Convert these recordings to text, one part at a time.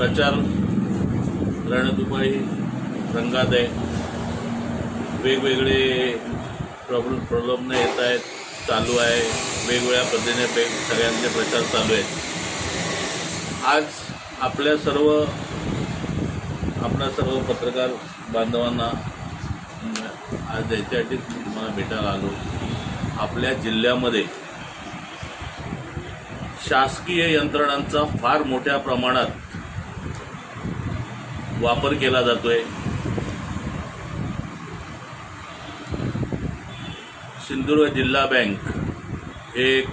प्रचार रणधुमाळी रंगात आहे वेगवेगळे प्रॉब्लेम प्रॉब्लेम येत आहेत चालू आहे वेगवेगळ्या पद्धतीने वेग सगळ्यांचे प्रचार चालू आहेत. आज आपल्या सर्व आपल्या सर्व पत्रकार बांधवांना आज याच्यासाठी तुम्हाला भेटायला आलो. आपल्या जिल्ह्यामध्ये शासकीय यंत्रणांचा फार मोठ्या प्रमाणात वापर केला जातोय. सिंधुदुर्ग जिल्हा बँक हे एक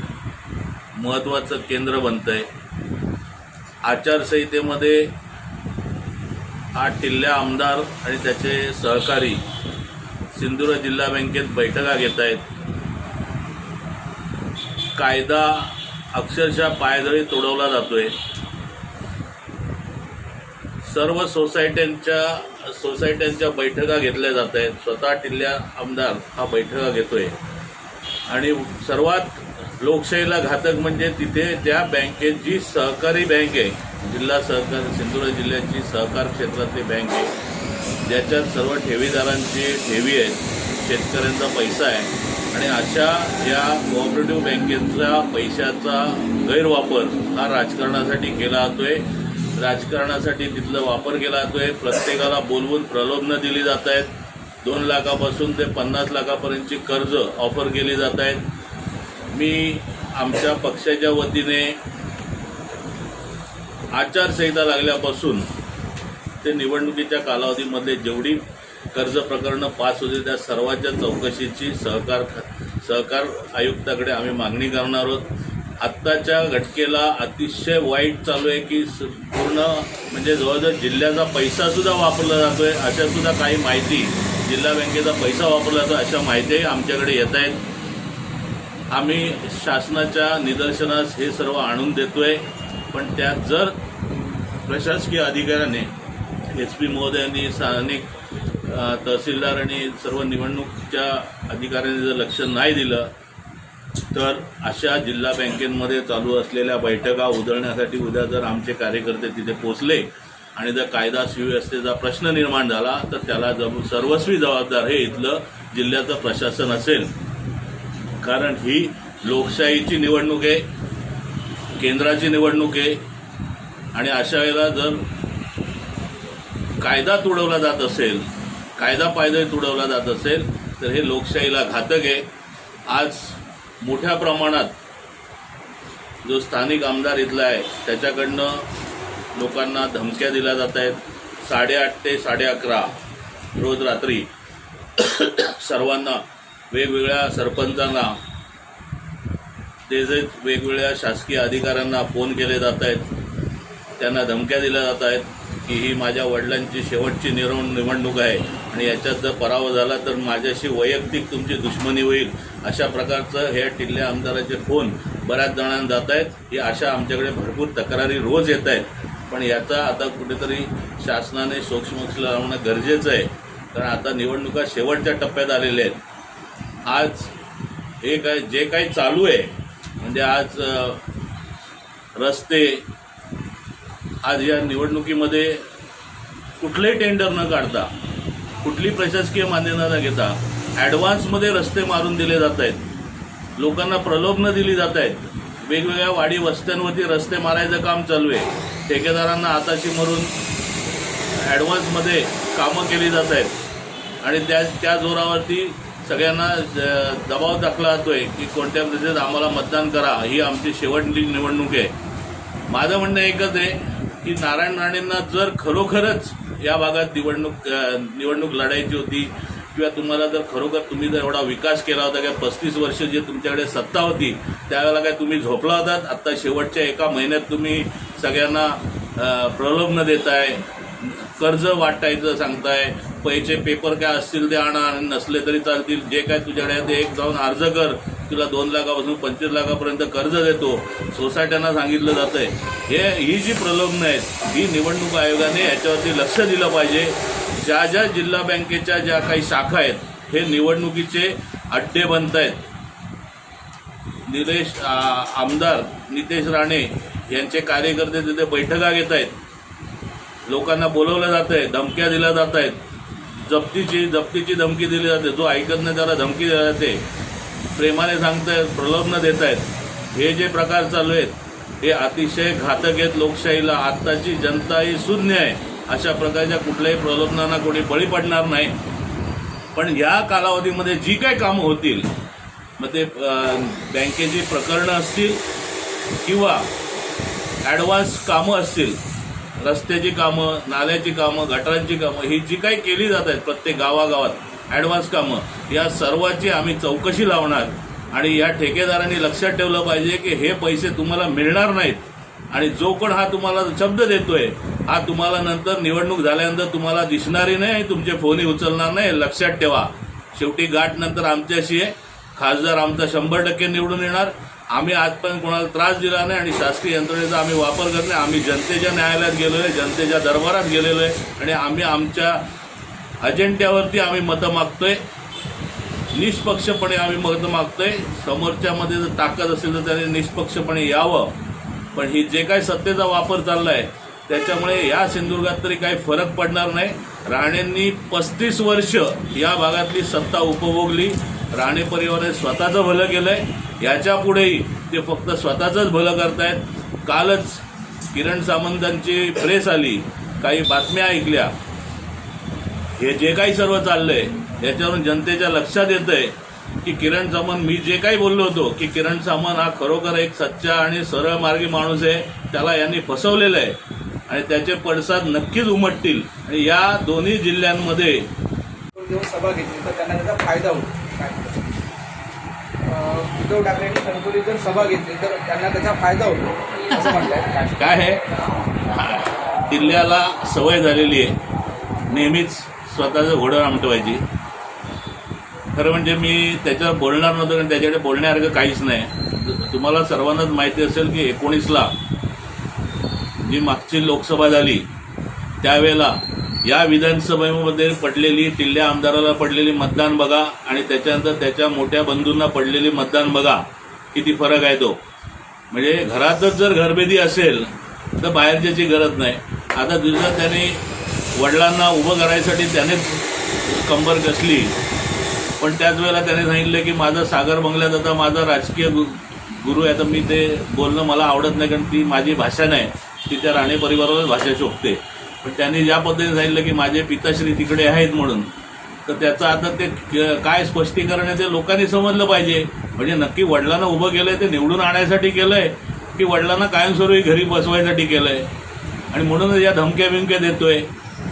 महत्त्वाचं केंद्र बनतं आहे आचारसंहितेमध्ये आठ टिल्ल्या आमदार आणि त्याचे सहकारी सिंधुदुर्ग जिल्हा बँकेत बैठका घेत आहेत कायदा अक्षरशः पायदळी तोडवला जातोय. सर्व सोसायट्यांच्या सोसायट्यांच्या बैठका घेतल्या जात आहेत. स्वतः टिल्ल्या आमदार हा बैठका घेतोय. आणि सर्वात लोकशाहीला घातक म्हणजे तिथे त्या बँकेत जी सहकारी बँक आहे जिल्हा सहकार सिंधुदुर्ग जिल्ह्याची सहकार क्षेत्रातली बँक आहे ज्याच्यात सर्व ठेवीदारांची ठेवी आहेत शेतकऱ्यांचा पैसा आहे. आणि अशा या कोऑपरेटिव्ह बँकेचा पैशाचा गैरवापर हा राजकारणासाठी केला जातोय. राजकारणासाठी तिथला वापर केला जातोय. प्रत्येकाला बोलवून प्रलोभनं दिली जात आहेत दोन लाखापासून ते पन्नास लाखापर्यंतची कर्ज ऑफर केली जात आहेत मी आमच्या पक्षाच्या वतीने आचारसंहिता लागल्यापासून ते निवडणुकीच्या कालावधीमध्ये जेवढी कर्ज प्रकरणं पास होते त्या सर्वांच्या चौकशीची सहकार सहकार आयुक्ताकडे आम्ही मागणी करणार आहोत. आत्ताच्या घटकेला अतिशय वाईट चालू आहे की पूर्ण म्हणजे जवळजवळ जिल्ह्याचा पैसासुद्धा वापरला जातो आहे अशासुद्धा काही माहिती जिल्हा बँकेचा पैसा वापरला जातो अशा माहितीही आमच्याकडे येत आहेत. आम्ही शासनाच्या निदर्शनास हे सर्व आणून देतो आहे पण त्यात जर प्रशासकीय अधिकाऱ्याने एस पी महोदयांनी स्थानिक तहसीलदार आणि सर्व निवडणूकच्या अधिकाऱ्यांनी जर लक्ष नाही दिलं तर अशा जिल्हा बँकेमध्ये चालू असलेल्या बैठका उधळण्यासाठी उद्या जर आमचे कार्यकर्ते तिथे पोचले आणि जर कायदा सुव्यवस्थेचा प्रश्न निर्माण झाला तर त्याला जब सर्वस्वी जबाबदार हे इथलं जिल्ह्याचं प्रशासन असेल. कारण ही लोकशाहीची निवडणूक आहे केंद्राची निवडणूक आहे आणि अशा वेळेला जर कायदा तुडवला जात असेल कायदा पायदळ तुडवला जात असेल तर हे लोकशाहीला घातक आहे. आज मोठ्या प्रमाणात जो स्थानिक आमदार इथला आहे त्याच्याकडनं लोकांना धमक्या दिल्या जात आहेत. साडेआठ ते साडे अकरा रोज रात्री सर्वांना वेगवेगळ्या सरपंचांना ते जे वेगवेगळ्या शासकीय अधिकाऱ्यांना फोन केले जात आहेत. त्यांना धमक्या दिल्या जात आहेत की ही माझ्या वडिलांची शेवटची निरव निवडणूक आहे. आणि याच्यात जर पराभव झाला तर माझ्याशी वैयक्तिक तुमची दुश्मनी होईल अशा प्रकारचं हे टिल्ल्या आमदाराचे फोन बऱ्याच जणांना जात आहेत. ही अशा आमच्याकडे भरपूर तक्रारी रोज येत आहेत. पण याचा आता कुठेतरी शासनाने सोक्षमोक्ष लावणं गरजेचं आहे. कारण आता निवडणुका शेवटच्या टप्प्यात आलेल्या आहेत. आज हे काय जे काही चालू आहे म्हणजे आज रस्ते आज या निवडणुकीमध्ये कुठलेही टेंडर न काढता कुठली प्रशासकीय मान्यता न घेता ॲडव्हान्समध्ये रस्ते मारून दिले जात आहेत. लोकांना प्रलोभनं दिली जात आहेत. वेगवेगळ्या वाडी वस्त्यांवरती रस्ते मारायचं काम चालू आहे. ठेकेदारांना हाताशी मरून ॲडव्हान्समध्ये कामं केली जात आहेत. आणि त्या त्या जोरावरती सगळ्यांना दबाव दबाव जातो आहे की कोणत्या पद्धतीत आम्हाला मतदान करा. ही आमची शेवटची निवडणूक आहे. माझं म्हणणं एकच आहे की नारायण राणेंना जर खरोखरच या भागात निवडणूक निवडणूक लढायची होती किंवा तुम्हाला जर खरोखर तुम्ही जर एवढा विकास केला होता काय पस्तीस वर्ष जे तुमच्याकडे सत्ता होती त्यावेळेला काय तुम्ही झोपला होतात आत्ता शेवटच्या एका महिन्यात तुम्ही सगळ्यांना प्रलोभन देताय कर्ज वाटायचं सांगताय पैसे पेपर काय असतील ते आणा नसले तरी चालतील जे काय तुझ्याकडे ते एक जाऊन अर्ज कर. तुला दोन लाखापासून पंचवीस लाखापर्यंत कर्ज देतो. सोसायट्यांना सांगितलं जातंय. हे ही जी प्रलोभनं आहेत ही निवडणूक आयोगाने याच्यावरती लक्ष दिलं पाहिजे. ज्या ज्या जिल्हा बँकेच्या ज्या काही शाखा आहेत हे निवडणुकीचे अड्डे बनत आहेत. निलेश आमदार नितेश राणे यांचे कार्यकर्ते तिथे बैठका घेत आहेत. लोकांना बोलवलं जात आहे धमक्या दिल्या जात आहेत. जप्तीची जप्तीची धमकी दिली जाते. जो ऐकत नाही त्याला धमकी दिली जाते. प्रेमाने सांगतायत प्रलोभन देत आहेत हे जे प्रकार चालू आहेत हे अतिशय घातक आहेत लोकशाहीला. आत्ताची जनता ही शून्य आहे. अशा प्रकारच्या कुठल्याही प्रलोभनांना कोणी बळी पडणार नाही. पण या कालावधीमध्ये जी काही कामं होतील मग ते बँकेची प्रकरणं असतील किंवा ॲडव्हान्स कामं असतील रस्त्याची कामं नाल्याची कामं गटारांची कामं ही जी काही केली जात आहेत प्रत्येक गावागावात ॲडव्हान्स कामं या सर्वाची आम्ही चौकशी लावणार. आणि या ठेकेदारांनी लक्षात ठेवलं पाहिजे की हे पैसे तुम्हाला मिळणार नाहीत. आणि जो कोण हा तुम्हाला शब्द देतोय हा तुम्हाला नंतर निवडणूक झाल्यानंतर तुम्हाला दिसणारही नाही आणि तुमचे फोनही उचलणार नाही. लक्षात ठेवा. शेवटी गाठ नंतर आमच्याशी आहे. खासदार आमचा शंभर टक्के निवडून येणार. आम्ही आजपर्यंत कोणाला त्रास दिला नाही आणि शासकीय यंत्रणेचा आम्ही वापर करत नाही. आम्ही जनतेच्या न्यायालयात गेलेलो आहे जनतेच्या दरबारात गेलेलो आहे. आणि आम्ही आमच्या अजेंड्यावरती आम्ही मतं मागतोय. निष्पक्षपणे आम्ही मतं मागतोय. समोरच्यामध्ये जर ताकद असेल तर त्याने निष्पक्षपणे यावं. पण ही जे काही सत्तेचा वापर चालला आहे त्याच्यामुळे या सिंधुदुर्गात तरी काही फरक पडणार नाही. राणेंनी पस्तीस वर्ष या भागातली सत्ता उपभोगली. राणे परिवाराने स्वतःचं भलं केलंय. याच्या पुढेही ते फक्त स्वतःचंच भलं करतायत. कालच किरण सामंतांची प्रेस आली. काही बातम्या ऐकल्या. हे जे काही सर्व चाललंय याच्यावरून जनतेच्या लक्षात येतंय की किरण सामंत मी जे काही बोललो होतो की किरण सामंत हा खरोखर एक सच्चा आणि सरळ मार्गी माणूस आहे. त्याला यांनी फसवलेलं आहे. आणि त्याचे पडसाद नक्कीच उमटतील. आणि या दोन्ही जिल्ह्यांमध्ये सभा घेतली. तर त्यांना त्याचा फायदा होतो उद्धव ठाकरेंनी कणकवलीत जर सभा घेतली तर त्यांना त्याचा फायदा होतो असं काय काय आहे? किल्ल्याला सवय झालेली आहे. नेहमीच स्वतःचं घोडं आमटवायची. खरं म्हणजे मी त्याच्यावर बोलणार नव्हतो कारण त्याच्याकडे बोलण्यासारखं काहीच नाही. तुम्हाला सर्वांनाच माहिती असेल की एकोणीसला जी मागची लोकसभा झाली त्यावेळेला या विधानसभेमध्ये पडलेली टिल्ल्या आमदाराला पडलेली मतदान बघा आणि त्याच्यानंतर त्याच्या मोठ्या बंधूंना पडलेली मतदान बघा. किती फरक आहे तो. म्हणजे घरातच जर घरभेदी असेल तर बाहेरच्याची गरज नाही. आता दुसरं त्याने वडिलांना उभं करायसाठी त्यानेच कंबर कसली पण त्याच वेळेला त्याने सांगितलं की माझं सागर बंगल्यात आता माझा राजकीय गु गुरु आहे. तर मी ते बोलणं मला आवडत नाही कारण ती माझी भाषा नाही. ती त्या राणे परिवारालाच भाषा शोभते. पण त्यांनी ज्या पद्धतीने सांगितलं की माझे पिताश्री तिकडे आहेत म्हणून तर त्याचं आता ते काय स्पष्टीकरण आहे ते लोकांनी समजलं पाहिजे. म्हणजे नक्की वडिलांना उभं केलं आहे ते निवडून आणण्यासाठी आहे की वडिलांना कायमस्वरूपी घरी बसवायसाठी केलं आहे आणि म्हणूनच या धमक्या बिमक्या देतोय.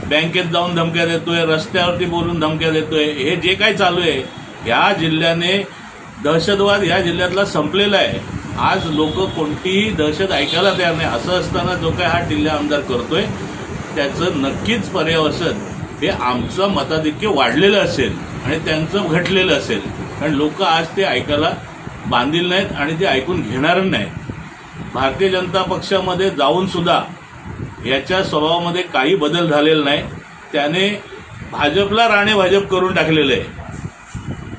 बँकेत जाऊन धमक्या देतोय रस्त्यावरती बोलून धमक्या देतोय. हे जे काही चालू आहे या जिल्ह्याने दहशतवाद ह्या जिल्ह्यातला संपलेला आहे. आज लोक कोणतीही दहशत ऐकायला तयार नाही. असं असताना जो काय हा जिल्हा आमदार करतोय त्याचं नक्कीच पर्यावसन हे आमचं मताधिक्य वाढलेलं असेल आणि त्यांचं घटलेलं असेल. कारण लोक आज ते ऐकायला बांधील नाहीत आणि ते ऐकून घेणार नाहीत भारतीय जनता पक्षामध्ये जाऊनसुद्धा याच्या स्वभावामध्ये काही बदल झालेला नाही. त्याने भाजपला राणे भाजप करून टाकलेलं आहे.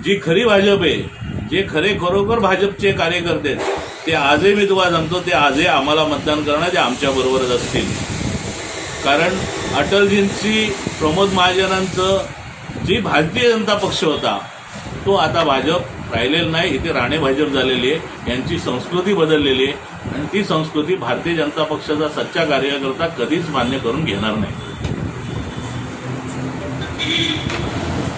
जी खरी भाजप आहे जे खरे खरोखर भाजपचे कार्यकर्ते आहेत, ते आजही मी तुम्हाला सांगतो ते आजही आम्हाला मतदान करणं ते आमच्याबरोबरच असतील. कारण अटलजींची प्रमोद महाजनांचं जी भारतीय जनता पक्ष होता तो आता भाजप राहिलेला नाही इथे राणे भाजप झालेली आहे यांची संस्कृती बदललेली आहे. आणि ती संस्कृती भारतीय जनता पक्षाचा सच्चा कार्यकर्ता कधीच मान्य करून घेणार नाही.